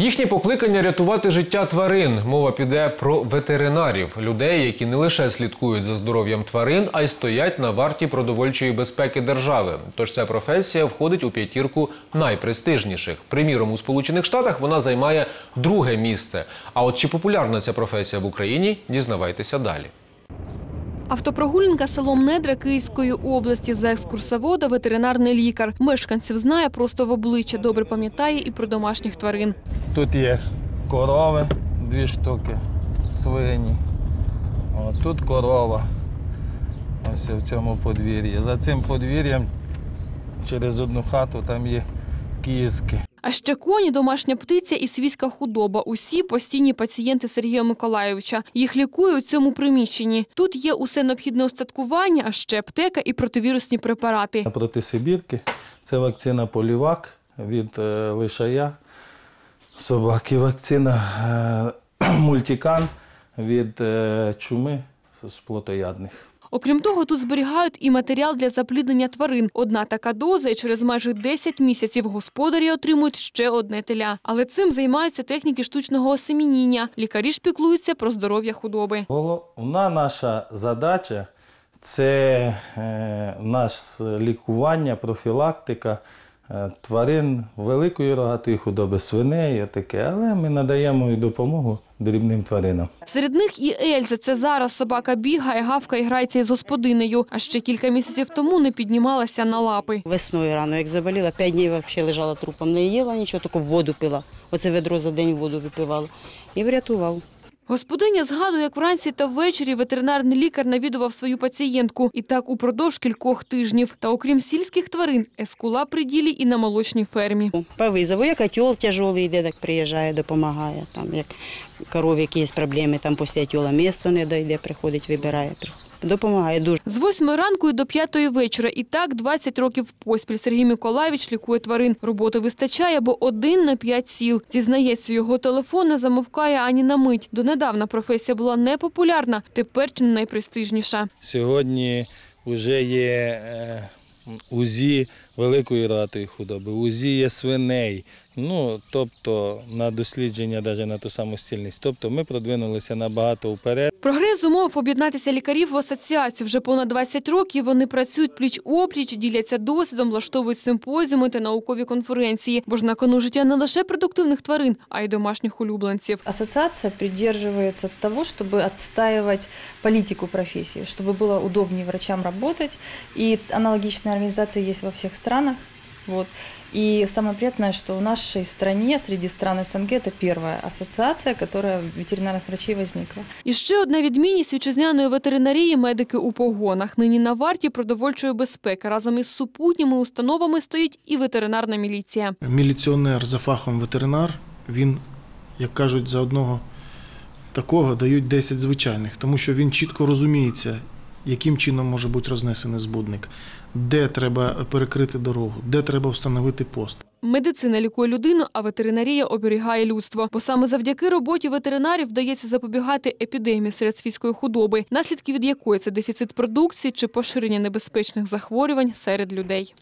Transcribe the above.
Їхнє покликання рятувати життя тварин. Мова піде про ветеринарів, людей, які не лише слідкують за здоров'ям тварин, а й стоять на варті продовольчої безпеки держави. Тож ця професія входить у п'ятірку найпрестижніших. Приміром, у Сполучених Штатах вона займає друге місце. А от чи популярна ця професія в Україні, дізнавайтеся далі. Автопрогулянка селом Недра Київської області за екскурсовода ветеринарний лікар. Мешканців знає просто в обличчя, добре пам'ятає і про домашніх тварин. Тут є корови, дві штуки, свині. Тут корова. Ось в цьому подвір'ї. За цим подвір'ям через одну хату там є кізки. А ще коні, домашня птиця і свійська худоба. Усі постійні пацієнти Сергія Миколайовича. Їх лікують у цьому приміщенні. Тут є усе необхідне устаткування, а ще аптека і противірусні препарати. Проти Сибірки це вакцина полівак від е, лишая собаки. Вакцина е, мультикан від е, чуми з плотоядних. Окрім того, тут зберігають і матеріал для запліднення тварин. Одна така доза, і через майже 10 місяців господарі отримують ще одне теля. Але цим займаються техніки штучного осемініння. Лікарі ж піклуються про здоров'я худоби. Головна наша задача це е, наше лікування, профілактика тварин великої рогатої худоби, свиней, таке, але ми надаємо і допомогу дрібним тваринам. Серед них і Ельза. Це зараз собака бігає, гавкає, і грається із господинею. А ще кілька місяців тому не піднімалася на лапи. Весною рано, як заболіла, п'ять днів взагалі лежала трупом, не їла нічого, тільки воду пила. Оце ведро за день воду випивала. І врятував. Господиня згадує, як вранці та ввечері ветеринарний лікар навідував свою пацієнтку. І так упродовж кількох тижнів. Та окрім сільських тварин, ескула при ділі і на молочній фермі. По визову, як отьол тяжелий йде, так приїжджає, допомагає. Там, як корові якісь проблеми, там після отьола місто не дойде, приходить, вибирає. Допомагає дуже. З восьми ранку і до п'ятої вечора. І так 20 років поспіль Сергій Миколаївич лікує тварин. Роботи вистачає, бо один на п'ять сіл. Зізнається, його телефон не замовкає ані на мить. Донедавна професія була непопулярна, тепер чи не найпрестижніша. Сьогодні вже є е, УЗІ великої рогатої худоби, УЗІ є свиней. Ну, тобто на дослідження, навіть на ту саму стільність. Тобто ми продвинулися набагато вперед. Прогрес зумов об'єднатися лікарів в асоціацію. Вже понад 20 років вони працюють пліч-опліч, діляться досвідом, влаштовують симпозіуми та наукові конференції. Бо ж на кону життя не лише продуктивних тварин, а й домашніх улюбленців. Ассоциация придерживается того, чтобы отстаивать политику профессии, чтобы было удобнее врачам работать. И аналогичные организации есть во всех странах. Вот. И самое приятное, что в нашей стране, среди стран СНГ, это первая ассоциация, которая ветеринарных врачей возникла. І ще одна відмінність вітчизняної ветеринарії – медики у погонах. Нині на варті продовольчої безпеки. Разом із супутніми установами стоїть і ветеринарна міліція. міліціонер за фахом ветеринар, він, як кажуть, за одного такого дають 10 звичайних, тому що він чітко розуміється, яким чином може бути рознесений збудник, де треба перекрити дорогу, де треба встановити пост. Медицина лікує людину, а ветеринарія оберігає людство. Бо саме завдяки роботі ветеринарів вдається запобігати епідемії серед свійської худоби, наслідки від якої це дефіцит продукції чи поширення небезпечних захворювань серед людей.